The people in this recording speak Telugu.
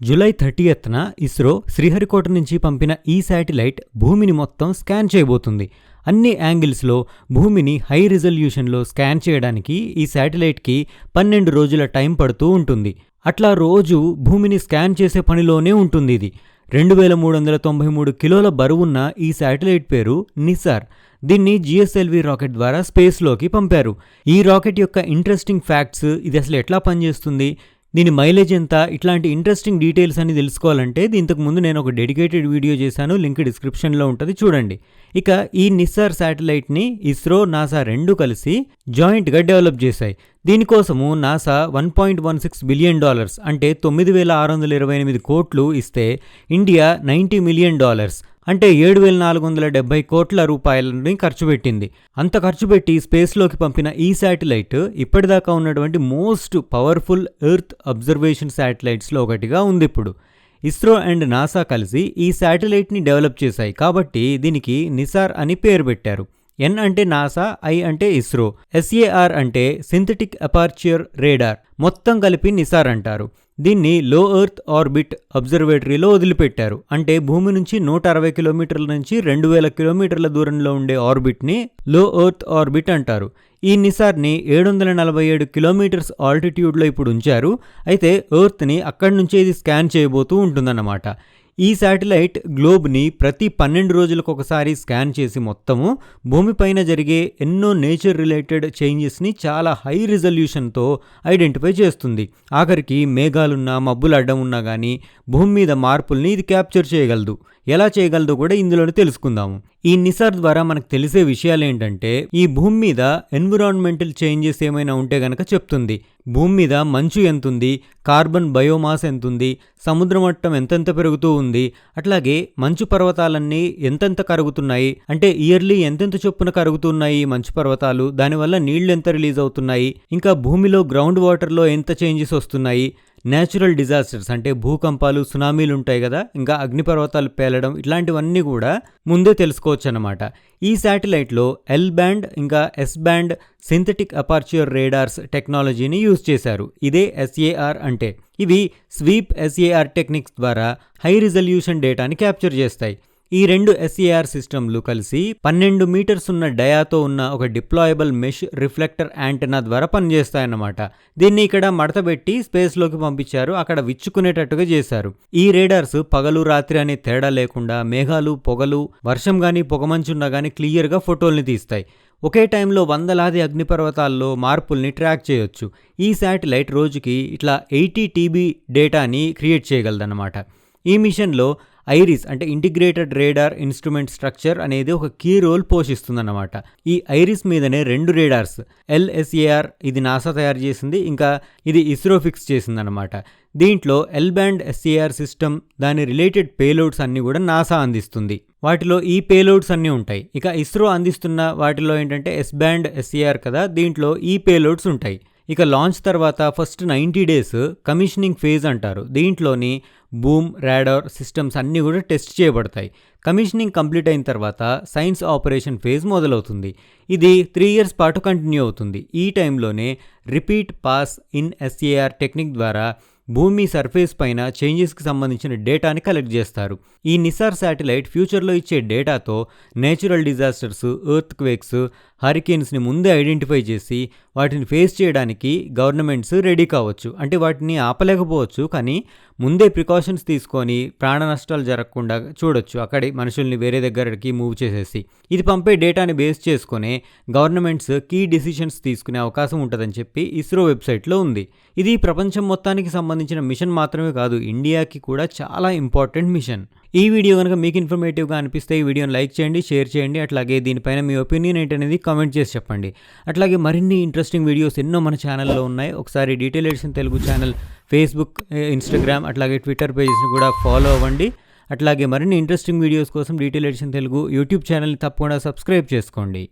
జులై థర్టీయత్న ఇస్రో శ్రీహరికోట నుంచి పంపిన ఈ శాటిలైట్ భూమిని మొత్తం స్కాన్ చేయబోతుంది. అన్ని యాంగిల్స్లో భూమిని హై రిజల్యూషన్లో స్కాన్ చేయడానికి ఈ శాటిలైట్కి పన్నెండు రోజుల టైం పడుతూ ఉంటుంది. అట్లా రోజు భూమిని స్కాన్ చేసే పనిలోనే ఉంటుంది ఇది. రెండు వేల మూడు వందల తొంభై మూడు కిలోల బరువున్న ఈ శాటిలైట్ పేరు నిసార్ దీన్ని జిఎస్ఎల్వి రాకెట్ ద్వారా స్పేస్లోకి పంపారు. ఈ రాకెట్ యొక్క ఇంట్రెస్టింగ్ ఫ్యాక్ట్స్ ఇది అసలు ఎట్లా పనిచేస్తుంది? దీని మైలేజ్ ఎంత? ఇట్లాంటి ఇంట్రెస్టింగ్ డీటెయిల్స్ అని తెలుసుకోవాలంటే దీంతకు ముందు నేను ఒక డెడికేటెడ్ వీడియో చేశాను. లింక్ డిస్క్రిప్షన్లో ఉంటుంది. చూడండి. ఇక ఈ నిస్సార్ శాటిలైట్ని ఇస్రో నాసా రెండు కలిసి జాయింట్గా డెవలప్ చేశాయి. దీనికోసము NASA one point one six billion dollars అంటే తొమ్మిది వేల ఆరు వందల ఇరవై ఎనిమిది కోట్లు ఇస్తే ఇండియా నైంటీ మిలియన్ డాలర్స్ అంటే ఏడు వేల నాలుగు వందల డెబ్బై కోట్ల రూపాయలని ఖర్చు పెట్టింది. అంత ఖర్చు పెట్టి స్పేస్లోకి పంపిన ఈ శాటిలైట్ ఇప్పటిదాకా ఉన్నటువంటి మోస్ట్ పవర్ఫుల్ ఎర్త్ అబ్జర్వేషన్ శాటిలైట్స్లో ఒకటిగా ఉంది ఇప్పుడు. ఇస్రో అండ్ నాసా కలిసి ఈ శాటిలైట్ని డెవలప్ చేశాయి కాబట్టి దీనికి నిసార్ అని పేరు పెట్టారు. ఎన్ అంటే నాసా ఐ అంటే ఇస్రో ఎస్ఏఆర్ అంటే సింథటిక్ అపార్చర్ రేడార్ మొత్తం కలిపి నిసార్ అంటారు. దీన్ని లో ఎర్త్ ఆర్బిట్ అబ్జర్వేటరీలో వదిలిపెట్టారు. అంటే భూమి నుంచి నూట అరవై కిలోమీటర్ల నుంచి రెండు వేల కిలోమీటర్ల దూరంలో ఉండే ఆర్బిట్ని లో ఎర్త్ ఆర్బిట్ అంటారు. ఈ నిసార్ని ఏడు వందల నలభై ఏడు కిలోమీటర్స్ ఆల్టిట్యూడ్లో ఇప్పుడు ఉంచారు. అయితే ఎర్త్ని అక్కడి నుంచే ఇది స్కాన్ చేయబోతూ ఉంటుందన్నమాట. ఈ శాటిలైట్ గ్లోబ్ని ప్రతి పన్నెండు రోజులకు ఒకసారి స్కాన్ చేసి మొత్తము భూమిపైన జరిగే ఎన్నో నేచర్ రిలేటెడ్ చేంజెస్ని చాలా హై రిజల్యూషన్తో ఐడెంటిఫై చేస్తుంది. ఆఖరికి మేఘాలున్నా మబ్బులు అడ్డం ఉన్నా కానీ భూమి మీద మార్పుల్ని ఇది క్యాప్చర్ చేయగలదు. ఎలా చేయగలదో కూడా ఇందులోనే తెలుసుకుందాము. ఈ నిసార్ ద్వారా మనకు తెలిసే విషయాలు ఏంటంటే ఈ భూమి మీద ఎన్విరాన్మెంటల్ చేంజెస్ ఏమైనా ఉంటే గనక చెప్తుంది. భూమి మీద మంచు ఎంతుంది కార్బన్ బయోమాస్ ఎంతుంది సముద్ర మట్టం ఎంతెంత పెరుగుతూ ఉంది అట్లాగే మంచు పర్వతాలన్నీ ఎంతెంత కరుగుతున్నాయి అంటే ఇయర్లీ ఎంతెంత చొప్పున కరుగుతున్నాయి మంచు పర్వతాలు దానివల్ల నీళ్ళు ఎంత రిలీజ్ అవుతున్నాయి ఇంకా భూమిలో గ్రౌండ్ వాటర్లో ఎంత చేంజెస్ వస్తున్నాయి నేచురల్ డిజాస్టర్స్ అంటే భూకంపాలు సునామీలు ఉంటాయి కదా ఇంకా అగ్నిపర్వతాలు పేలడం ఇట్లాంటివన్నీ కూడా ముందే తెలుసుకోవచ్చు అనమాట ఈ శాటిలైట్లో ఎల్ బ్యాండ్ ఇంకా S band synthetic aperture radars టెక్నాలజీని యూజ్ చేశారు. ఇదే ఎస్ఏఆర్ అంటే. ఇవి స్వీప్ ఎస్ఏఆర్ టెక్నిక్స్ ద్వారా హై రిజల్యూషన్ డేటాని క్యాప్చర్ చేస్తాయి. ఈ రెండు ఎస్ఏఆర్ సిస్టమ్లు కలిసి పన్నెండు మీటర్స్ ఉన్న డయాతో ఉన్న ఒక డిప్లాయబుల్ మెష్ రిఫ్లెక్టర్ యాంటెనా ద్వారా పనిచేస్తాయన్నమాట. దీన్ని ఇక్కడ మడతబెట్టి స్పేస్లోకి పంపించారు. అక్కడ విచ్చుకునేటట్టుగా చేశారు. ఈ రేడార్స్ పగలు రాత్రి అనే తేడా లేకుండా మేఘాలు పొగలు వర్షం కానీ పొగమంచున్నా కానీ క్లియర్గా ఫోటోల్ని తీస్తాయి. ఒకే టైంలో వందలాది అగ్నిపర్వతాల్లో మార్పుల్ని ట్రాక్ చేయొచ్చు. ఈ శాటిలైట్ రోజుకి ఇట్లా ఎయిటీ టీబీ డేటాని క్రియేట్ చేయగలదన్నమాట. ఈ మిషన్లో ఐరిస్ అంటే ఇంటిగ్రేటెడ్ రేడార్ ఇన్స్ట్రుమెంట్ స్ట్రక్చర్ అనేది ఒక కీ రోల్ పోషిస్తుందన్నమాట. ఈ ఐరిస్ మీదనే రెండు రేడార్స్ ఎల్ఎస్ఏఆర్ ఇది నాసా తయారు చేసింది ఇంకా ఇది ఇస్రో ఫిక్స్ చేసిందనమాట దీంట్లో ఎల్ బ్యాండ్ ఎస్ఏఆర్ సిస్టమ్ దాని రిలేటెడ్ పేలోడ్స్ అన్నీ కూడా నాసా అందిస్తుంది. వాటిలో ఈ పేలోడ్స్ అన్నీ ఉంటాయి. ఇక ఇస్రో అందిస్తున్న వాటిలో ఏంటంటే ఎస్ బ్యాండ్ ఎస్ఏఆర్ కదా దీంట్లో ఈ పేలోడ్స్ ఉంటాయి. ఇక లాంచ్ తర్వాత first ninety days commissioning phase అంటారు. దీంట్లోని బూమ్ రాడార్ సిస్టమ్స్ అన్నీ కూడా టెస్ట్ చేయబడతాయి. కమిషనింగ్ కంప్లీట్ అయిన తర్వాత సైన్స్ ఆపరేషన్ ఫేజ్ మొదలవుతుంది. ఇది త్రీ ఇయర్స్ పాటు కంటిన్యూ అవుతుంది. ఈ టైంలోనే repeat pass in SAR technique ద్వారా భూమి సర్ఫేస్ పైన చేంజెస్కి సంబంధించిన డేటాని కలెక్ట్ చేస్తారు. ఈ నిసార్ శాటిలైట్ ఫ్యూచర్లో ఇచ్చే డేటాతో నేచురల్ డిజాస్టర్స్ ఎర్త్ క్వేక్స్ హరికేన్స్ని ముందే ఐడెంటిఫై చేసి వాటిని ఫేస్ చేయడానికి గవర్నమెంట్స్ రెడీ కావచ్చు. అంటే వాటిని ఆపలేకపోవచ్చు కానీ ముందే ప్రికాషన్స్ తీసుకొని ప్రాణ నష్టాలు జరగకుండా చూడొచ్చు. అక్కడే మనుషుల్ని వేరే దగ్గరకి మూవ్ చేసేసి. ఇది పంపే డేటాని బేస్ చేసుకునే గవర్నమెంట్స్ కీ డిసిషన్స్ తీసుకునే అవకాశం ఉంటుందని చెప్పి ఇస్రో వెబ్సైట్లో ఉంది. ఇది ప్రపంచం మొత్తానికి సంబంధించిన మిషన్ మాత్రమే కాదు ఇండియాకి కూడా చాలా ఇంపార్టెంట్ మిషన్. ఈ వీడియో కనుక మీకు ఇన్ఫర్మేటివ్గా అనిపిస్తే ఈ వీడియోని లైక్ చేయండి షేర్ చేయండి అట్లాగే దీనిపైన మీ ఒపీనియన్ ఏంటనేది కామెంట్ చేసి చెప్పండి. అట్లాగే మరిన్ని ఇంట్రెస్టింగ్ వీడియోస్ ఎన్నో మన ఛానల్లో ఉన్నాయి. ఒకసారి detail edition Telugu channel Facebook Instagram అట్లాగే ట్విట్టర్ పేజెస్ని కూడా ఫాలో అవ్వండి. అట్లాగే మరిన్ని ఇంట్రెస్టింగ్ వీడియోస్ కోసం డీటెయిల్ ఎడిషన్ తెలుగు యూట్యూబ్ ఛానల్ని తప్పకుండా సబ్స్క్రైబ్ చేసుకోండి.